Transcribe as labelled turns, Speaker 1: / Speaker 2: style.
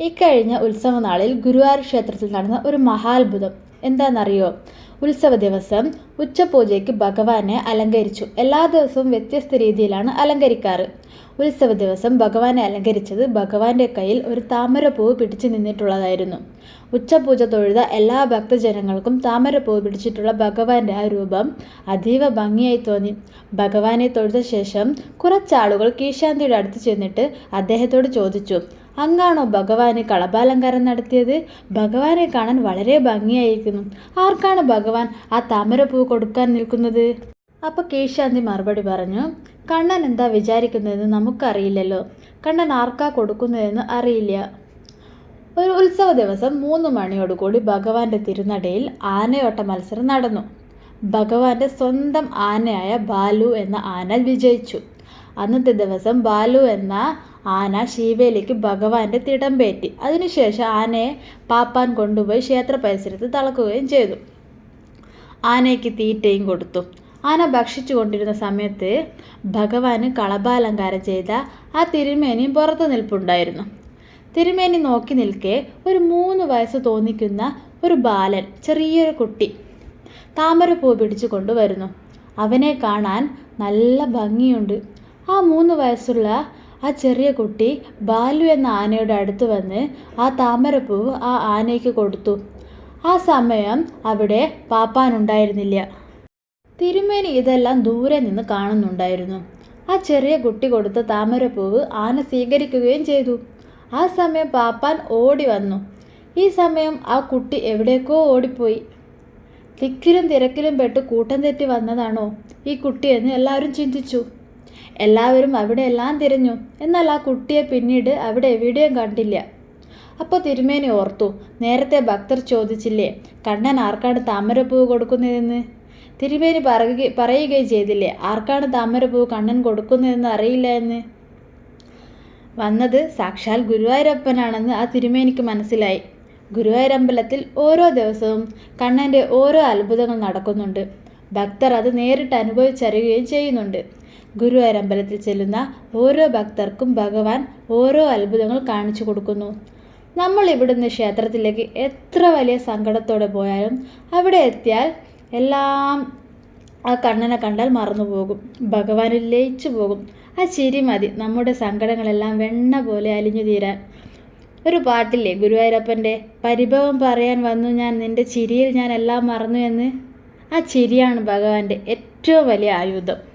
Speaker 1: ഇക്കഴിഞ്ഞ ഉത്സവനാളിൽ ഗുരുവായൂർ ക്ഷേത്രത്തിൽ നടന്ന ഒരു മഹാത്ഭുതം. എന്താണെന്നറിയോ? ഉത്സവ ദിവസം ഉച്ചപൂജയ്ക്ക് ഭഗവാനെ അലങ്കരിച്ചു. എല്ലാ ദിവസവും വ്യത്യസ്ത രീതിയിലാണ് അലങ്കരിക്കാറ്. ഉത്സവ ദിവസം ഭഗവാനെ അലങ്കരിച്ചത് ഭഗവാന്റെ കയ്യിൽ ഒരു താമരപ്പൂവ് പിടിച്ചു നിന്നിട്ടുള്ളതായിരുന്നു. ഉച്ചപൂജ തൊഴുത എല്ലാ ഭക്തജനങ്ങൾക്കും താമരപ്പൂവ് പിടിച്ചിട്ടുള്ള ഭഗവാന്റെ ആ രൂപം അതീവ ഭംഗിയായി തോന്നി. ഭഗവാനെ തൊഴുത ശേഷം കുറച്ചാളുകൾ കീശാന്തിയുടെ അടുത്ത് ചെന്നിട്ട് അദ്ദേഹത്തോട് ചോദിച്ചു അങ്ങാണോ ഭഗവാന് കളഭാലങ്കാരം നടത്തിയത്? ഭഗവാനെ കാണാൻ വളരെ ഭംഗിയായിരിക്കുന്നു. ആർക്കാണ് ഭഗവാൻ ആ താമരപ്പൂ കൊടുക്കാൻ നിൽക്കുന്നത്? അപ്പോൾ കേശാന്തി മറുപടി പറഞ്ഞു കണ്ണൻ എന്താ വിചാരിക്കുന്നതെന്ന് നമുക്കറിയില്ലല്ലോ. കണ്ണൻ ആർക്കാ കൊടുക്കുന്നതെന്ന് അറിയില്ല. ഒരു ഉത്സവ ദിവസം മൂന്ന് മണിയോടുകൂടി ഭഗവാന്റെ തിരുനടയിൽ ആനയോട്ട മത്സരം നടന്നു. ഭഗവാന്റെ സ്വന്തം ആനയായ ബാലു എന്ന ആന വിജയിച്ചു. അന്നത്തെ ദിവസം ബാലു എന്ന ആന ശിവയിലേക്ക് ഭഗവാന്റെ തിടം തിടമ്പേറ്റി അതിനുശേഷം ആനയെ പാപ്പാൻ കൊണ്ടുപോയി ക്ഷേത്ര പരിസരത്ത് തളക്കുകയും ചെയ്തു. ആനയ്ക്ക് തീറ്റയും കൊടുത്തു. ആന ഭക്ഷിച്ചു കൊണ്ടിരുന്ന സമയത്ത് ഭഗവാന് കളഭാലങ്കാരം ചെയ്ത ആ തിരുമേനിയും പുറത്ത് നിൽപ്പുണ്ടായിരുന്നു. തിരുമേനി നോക്കി നിൽക്കെ ഒരു മൂന്ന് വയസ്സ് തോന്നിക്കുന്ന ഒരു ബാലൻ ചെറിയൊരു കുട്ടി താമരപ്പൂ പിടിച്ചു കൊണ്ടുവരുന്നു. അവനെ കാണാൻ നല്ല ഭംഗിയുണ്ട്. ആ മൂന്ന് വയസ്സുള്ള ആ ചെറിയ കുട്ടി ബാലു എന്ന ആനയുടെ അടുത്ത് വന്ന് ആ താമരപ്പൂവ് ആ ആനയ്ക്ക് കൊടുത്തു. ആ സമയം അവിടെ പാപ്പാനുണ്ടായിരുന്നില്ല. തിരുമേനി ഇതെല്ലാം ദൂരെ നിന്ന് കാണുന്നുണ്ടായിരുന്നു. ആ ചെറിയ കുട്ടി കൊടുത്ത താമരപ്പൂവ് ആന സ്വീകരിക്കുകയും ചെയ്തു. ആ സമയം പാപ്പാൻ ഓടി വന്നു. ഈ സമയം ആ കുട്ടി എവിടേക്കോ ഓടിപ്പോയി. തിക്കിലും തിരക്കിലും പെട്ട് കൂട്ടം തെറ്റി വന്നതാണോ? ഈ കുട്ടിയെന്ന് എല്ലാവരും ചിന്തിച്ചു. എല്ലാവരും അവിടെ എല്ലാം തിരഞ്ഞു. എന്നാൽ ആ കുട്ടിയെ പിന്നീട് അവിടെ എവിടെയും കണ്ടില്ല. അപ്പോൾ തിരുമേനി ഓർത്തു നേരത്തെ ഭക്തർ ചോദിച്ചില്ലേ കണ്ണൻ ആർക്കാണ് താമരപ്പൂവ് കൊടുക്കുന്നതെന്ന്? തിരുമേനി പറയുക പറയുകയും ചെയ്തില്ലേ? ആർക്കാണ് താമരപ്പൂ കണ്ണൻ കൊടുക്കുന്നതെന്ന് അറിയില്ല എന്ന്? വന്നത് സാക്ഷാൽ ഗുരുവായൂരപ്പനാണെന്ന് ആ തിരുമേനിക്ക് മനസ്സിലായി. ഗുരുവായൂരമ്പലത്തിൽ ഓരോ ദിവസവും കണ്ണന്റെ ഓരോ അത്ഭുതങ്ങൾ നടക്കുന്നുണ്ട്. ഭക്തർ അത് നേരിട്ട് അനുഭവിച്ചറിയുകയും ചെയ്യുന്നുണ്ട്. ഗുരുവായൂരമ്പലത്തിൽ ചെല്ലുന്ന ഓരോ ഭക്തർക്കും ഭഗവാൻ ഓരോ അത്ഭുതങ്ങൾ കാണിച്ചു കൊടുക്കുന്നു. നമ്മൾ ഇവിടുന്ന് ക്ഷേത്രത്തിലേക്ക് എത്ര വലിയ സങ്കടത്തോടെ പോയാലും അവിടെ എത്തിയാൽ എല്ലാം ആ കണ്ണനെ കണ്ടാൽ മറന്നു പോകും. ഭഗവാനിൽ ലയിച്ചു പോകും. ആ ചിരി മതി. നമ്മുടെ സങ്കടങ്ങളെല്ലാം വെണ്ണ പോലെ അലിഞ്ഞു തീരാൻ. ഒരു പാട്ടില്ലേ? ഗുരുവായൂരപ്പന്റെ പരിഭവം പറയാൻ വന്നു ഞാൻ നിന്റെ ചിരിയിൽ ഞാൻ എല്ലാം മറന്നു എന്ന്. ആ ചിരിയാണ് ഭഗവാന്റെ ഏറ്റവും വലിയ ആയുധം.